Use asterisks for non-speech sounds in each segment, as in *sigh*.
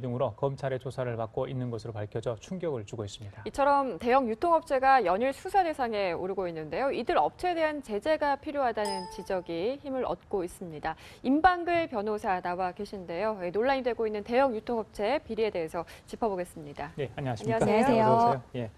등으로 검찰의 조사를 받고 있는 것으로 밝혀져 충격을 주고 있습니다. 이처럼 대형 유통업체가 연일 수사 대상에 오르고 있는데요. 이들 업체에 대한 제재가 필요하다는 지적이 힘을 얻고 있습니다. 임방글 변호사 나와 계신데요. 예, 논란이 되고 있는 대형 유통업체 비리에 대해서 짚어보겠습니다. 네, 안녕하십니까? 안녕하세요. 오세요. 예.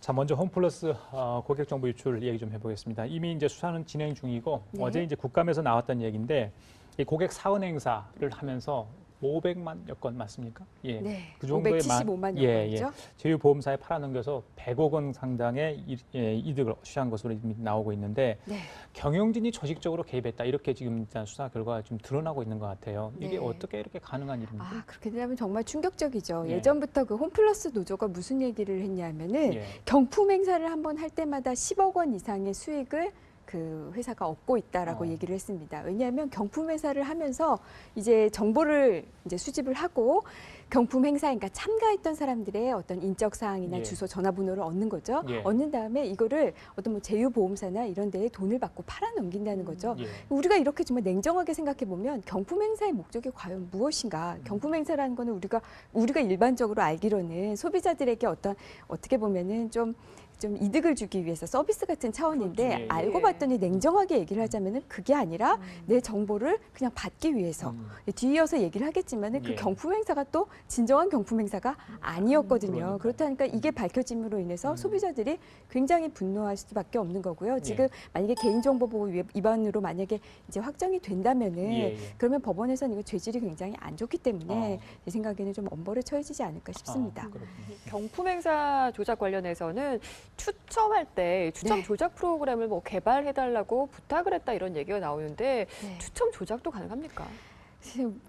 자, 먼저 홈플러스 어, 고객 정보 유출 얘기 좀 해보겠습니다. 이미 이제 수사는 진행 중이고 네. 어제 이제 국감에서 나왔던 얘기인데 이 고객 사은 행사를 하면서 500만여 건 맞습니까? 예. 네, 그 정도의 575만 예, 원이죠. 제휴보험사에 팔아넘겨서 100억 원 상당의 이, 예, 이득을 취한 것으로 나오고 있는데 네. 경영진이 조직적으로 개입했다 이렇게 지금 일단 수사 결과가 좀 드러나고 있는 것 같아요. 이게 네. 어떻게 이렇게 가능한 일입니까? 아, 그렇게 되면 정말 충격적이죠. 예. 예전부터 그 홈플러스 노조가 무슨 얘기를 했냐면은 예. 경품 행사를 한번 할 때마다 10억 원 이상의 수익을 그 회사가 얻고 있다라고 어. 얘기를 했습니다. 왜냐하면 경품 회사를 하면서 이제 정보를 이제 수집을 하고 경품 행사, 그러니까 참가했던 사람들의 어떤 인적 사항이나 예. 주소, 전화번호를 얻는 거죠. 예. 얻는 다음에 이거를 어떤 뭐 제휴 보험사나 이런 데에 돈을 받고 팔아 넘긴다는 거죠. 예. 우리가 이렇게 정말 냉정하게 생각해 보면 경품 행사의 목적이 과연 무엇인가? 음. 경품 행사라는 거는 우리가 우리가 일반적으로 알기로는 소비자들에게 어떤 어떻게 보면은 좀좀 이득을 주기 위해서 서비스 같은 차원인데 그렇죠. 예, 예. 알고 봤더니 냉정하게 얘기를 하자면은 그게 아니라 내 정보를 그냥 받기 위해서 음. 뒤이어서 얘기를 하겠지만은 예. 그 경품 행사가 또 진정한 경품 행사가 아니었거든요. 그러니까요. 그렇다니까 이게 밝혀짐으로 인해서 음. 소비자들이 굉장히 분노할 수밖에 없는 거고요. 지금 만약에 개인정보보호 위반으로 만약에 이제 확정이 된다면은 예, 예. 그러면 법원에서는 이거 죄질이 굉장히 안 좋기 때문에 어. 제 생각에는 좀 엄벌에 처해지지 않을까 싶습니다. 아. 경품 행사 조작 관련해서는 추첨할 때 추첨 네. 조작 프로그램을 뭐 개발해달라고 부탁을 했다 이런 얘기가 나오는데 네. 추첨 조작도 가능합니까?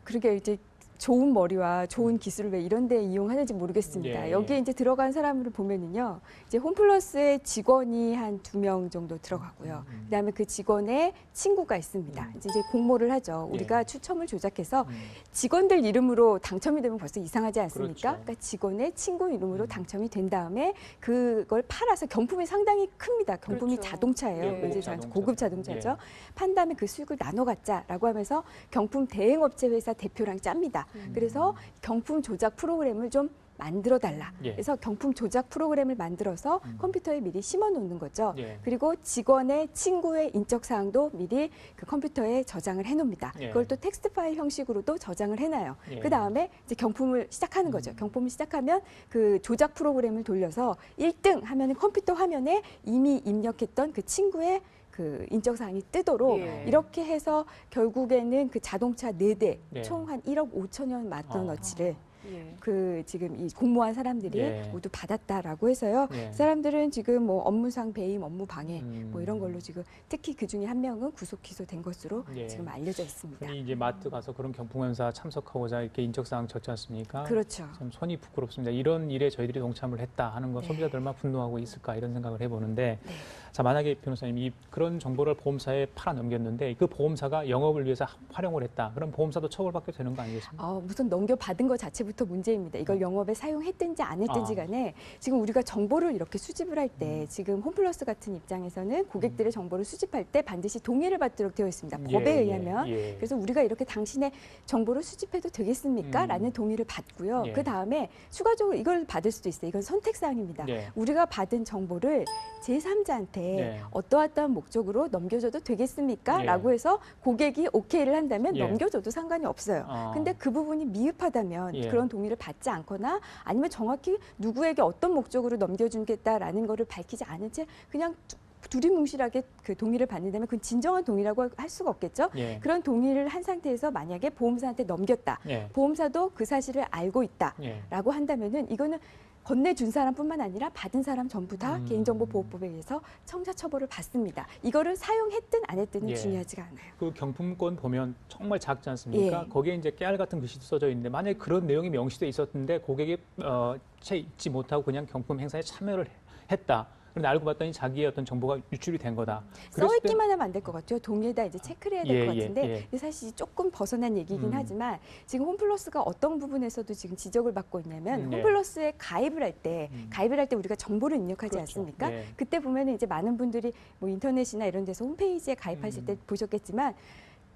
그러게 이제 좋은 머리와 좋은 기술을 왜 이런 데 이용하는지 모르겠습니다. 예, 예. 여기에 이제 들어간 사람을 보면은요. 이제 홈플러스의 직원이 한 두 명 정도 들어가고요. 음. 그다음에 그 직원의 친구가 있습니다. 음. 이제 공모를 하죠. 예. 우리가 추첨을 조작해서 음. 직원들 이름으로 당첨이 되면 벌써 이상하지 않습니까? 그렇죠. 그러니까 직원의 친구 이름으로 음. 당첨이 된 다음에 그걸 팔아서 경품이 상당히 큽니다. 경품이 그렇죠. 자동차예요. 예, 이제 자- 자동차. 고급 자동차죠. 예. 판 다음에 그 수익을 나눠 갖자라고 하면서 경품 대행업체 회사 대표랑 짭니다. 음. 그래서 경품 조작 프로그램을 좀 만들어 달라. 예. 그래서 경품 조작 프로그램을 만들어서 음. 컴퓨터에 미리 심어 놓는 거죠. 예. 그리고 직원의 친구의 인적 사항도 미리 그 컴퓨터에 저장을 해 놓습니다. 예. 그걸 또 텍스트 파일 형식으로도 저장을 해 놔요. 예. 그 다음에 이제 경품을 시작하는 거죠. 음. 경품을 시작하면 그 조작 프로그램을 돌려서 1등 하면은 컴퓨터 화면에 이미 입력했던 그 친구의 그 인적 사항이 뜨도록 예. 이렇게 해서 결국에는 그 자동차 네대 예. 총한 1억 5천여 만 원어치를 예. 그 지금 이 공모한 사람들이 예. 모두 받았다라고 해서요. 예. 그 사람들은 지금 뭐 업무상 배임, 업무 방해 음. 뭐 이런 걸로 지금 특히 그 중에 한 명은 구속 기소된 것으로 예. 지금 알려져 있습니다. 흔히 이제 마트 가서 그런 경품 행사 참석하고자 이렇게 인적 사항 적지 않습니까? 그렇죠. 참 손이 부끄럽습니다. 이런 일에 저희들이 동참을 했다 하는 거 네. 소비자들 얼마나 분노하고 있을까 이런 생각을 해보는데 네. 자 만약에 변호사님 이 그런 정보를 보험사에 팔아 넘겼는데 그 보험사가 영업을 위해서 활용을 했다. 그럼 보험사도 처벌받게 되는 거 아니겠습니까? 어, 무슨 넘겨 받은 것 자체부터 문제입니다. 이걸 영업에 사용했든지 안 했든지 아. 간에 지금 우리가 정보를 이렇게 수집을 할때 음. 지금 홈플러스 같은 입장에서는 고객들의 정보를 수집할 때 반드시 동의를 받도록 되어 있습니다. 법에 예, 예, 의하면. 예. 그래서 우리가 이렇게 당신의 정보를 수집해도 되겠습니까? 음. 라는 동의를 받고요. 예. 그 다음에 추가적으로 이걸 받을 수도 있어요. 이건 선택사항입니다. 예. 우리가 받은 정보를 제3자한테 네. 어떠어떠한 목적으로 넘겨줘도 되겠습니까? 예. 라고 해서 고객이 오케이를 한다면 예. 넘겨줘도 상관이 없어요. 어. 근데 그 부분이 미흡하다면 예. 그런 동의를 받지 않거나 아니면 정확히 누구에게 어떤 목적으로 넘겨주겠다라는 거를 밝히지 않은 채 그냥 두- 두리뭉실하게 그 동의를 받는다면 그건 진정한 동의라고 할 수가 없겠죠. 예. 그런 동의를 한 상태에서 만약에 보험사한테 넘겼다. 예. 보험사도 그 사실을 알고 있다. 예. 라고 한다면은 이거는 건네준 사람뿐만 아니라 받은 사람 전부 다 음. 개인정보 보호법에 의해서 청자 처벌을 받습니다. 이거를 사용했든 안 했든은 예. 중요하지가 않아요. 그 경품권 보면 정말 작지 않습니까? 예. 거기에 이제 깨알 같은 글씨도 써져 있는데 만약에 그런 내용이 명시돼 있었는데 고객이 어, 채 잊지 못하고 그냥 경품 행사에 참여를 했다. 그런데 알고 봤더니 자기의 어떤 정보가 유출이 된 거다. 그랬을 때- 써있기만 하면 안 될 것 같아요. 동의에다 이제 체크를 해야 될 예, 것 예, 같은데 예. 사실 조금 벗어난 얘기긴 음. 하지만 지금 홈플러스가 어떤 부분에서도 지금 지적을 받고 있냐면 음, 예. 홈플러스에 가입을 할때 음. 가입을 할 때 우리가 정보를 입력하지 그렇죠. 않습니까? 예. 그때 보면은 이제 많은 분들이 뭐 인터넷이나 이런 데서 홈페이지에 가입하실 음. 때 보셨겠지만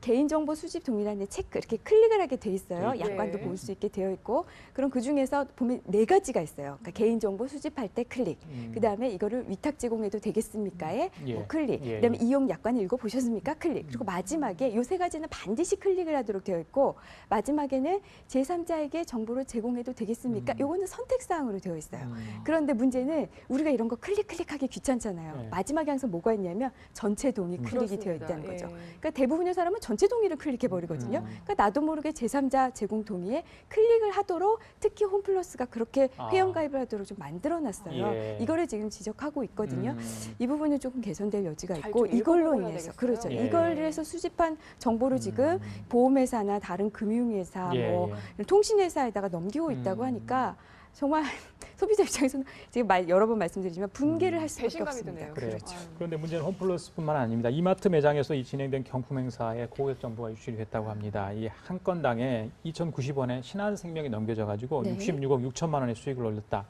개인정보 수집 동의란에 체크 이렇게 클릭을 하게 돼 있어요. 네. 약관도 네. 볼수 있게 되어 있고 그럼 그 중에서 보면 네 가지가 있어요. 그러니까 개인정보 수집할 때 클릭. 음. 그 다음에 이거를 위탁 제공해도 되겠습니까에 예. 뭐 클릭. 예, 그다음에 예. 이용 약관을 읽어 보셨습니까? 클릭. 그리고 마지막에 요 세 가지는 반드시 클릭을 하도록 되어 있고 마지막에는 제3자에게 정보를 제공해도 되겠습니까? 음. 요거는 선택 사항으로 되어 있어요. 음. 그런데 문제는 우리가 이런 거 클릭 클릭하기 귀찮잖아요. 네. 마지막에 항상 뭐가 있냐면 전체 동의 음. 클릭이 되어 그렇습니다. 있다는 예. 거죠. 그러니까 대부분의 사람은 전체 동의를 클릭해 버리거든요. 음. 그러니까 나도 모르게 제3자 제공 동의에 클릭을 하도록 특히 홈플러스가 그렇게 아. 회원 가입을 하도록 좀 만들어 놨어요. 예. 이거를 지금 지적하고 있거든요. 음. 이 부분은 조금 개선될 여지가 잘 있고 좀 이걸로 인해서 되겠어요. 그렇죠. 예. 이걸 해서 수집한 정보를 지금 음. 보험회사나 다른 금융회사 예, 뭐 예. 통신회사에다가 넘기고 있다고 음. 하니까 정말 *laughs* 소비자 입장에서는 지금 말, 여러 번 말씀드리지만 분개를 음. 할 수밖에 없습니다. 그렇죠. 아유. 그런데 문제는 홈플러스뿐만 아닙니다. 이마트 매장에서 이 진행된 경품 행사에 고객 정보가 유출이 됐다고 합니다. 이 한 건당에 2,090원에 신한생명이 넘겨져 가지고 네. 66억 6천만 원의 수익을 올렸다.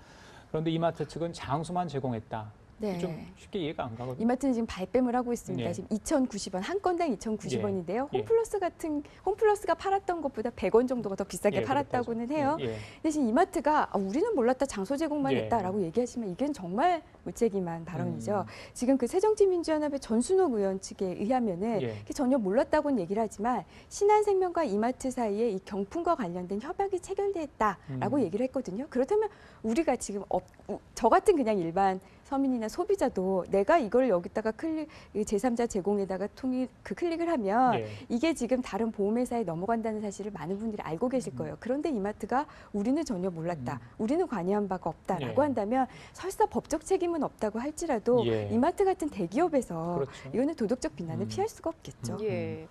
그런데 이마트 측은 장수만 제공했다. 네. 좀 쉽게 이해가 안 가거든요. 이마트는 지금 발뺌을 하고 있습니다. 예. 지금 2,090원 한 건당 2,090원인데요. 예. 홈플러스 같은 홈플러스가 팔았던 것보다 100원 정도가 더 비싸게 예, 팔았다고는. 해요. 예, 예. 대신 이마트가 아, 우리는 몰랐다 장소 제공만 예. 했다라고 얘기하시면 이건 정말 무책임한 발언이죠. 음. 지금 그 새정치민주연합의 전순옥 의원 측에 의하면은 예. 전혀 몰랐다고는 얘기를 하지만 신한생명과 이마트 사이에 이 경품과 관련된 협약이 체결됐다라고 음. 얘기를 했거든요. 그렇다면 우리가 지금 업, 우- 저 같은 그냥 일반 서민이나 소비자도 내가 이걸 여기다가 클릭 이 제3자 제공에다가 통일 그 클릭을 하면 예. 이게 지금 다른 보험회사에 넘어간다는 사실을 많은 분들이 알고 계실 음. 거예요. 그런데 이마트가 우리는 전혀 몰랐다. 우리는 관여한 바가 없다라고 예. 한다면 설사 법적 책임은 없다고 할지라도 예. 이마트 같은 대기업에서 그렇죠. 이거는 도덕적 비난을 음. 피할 수가 없겠죠. 예.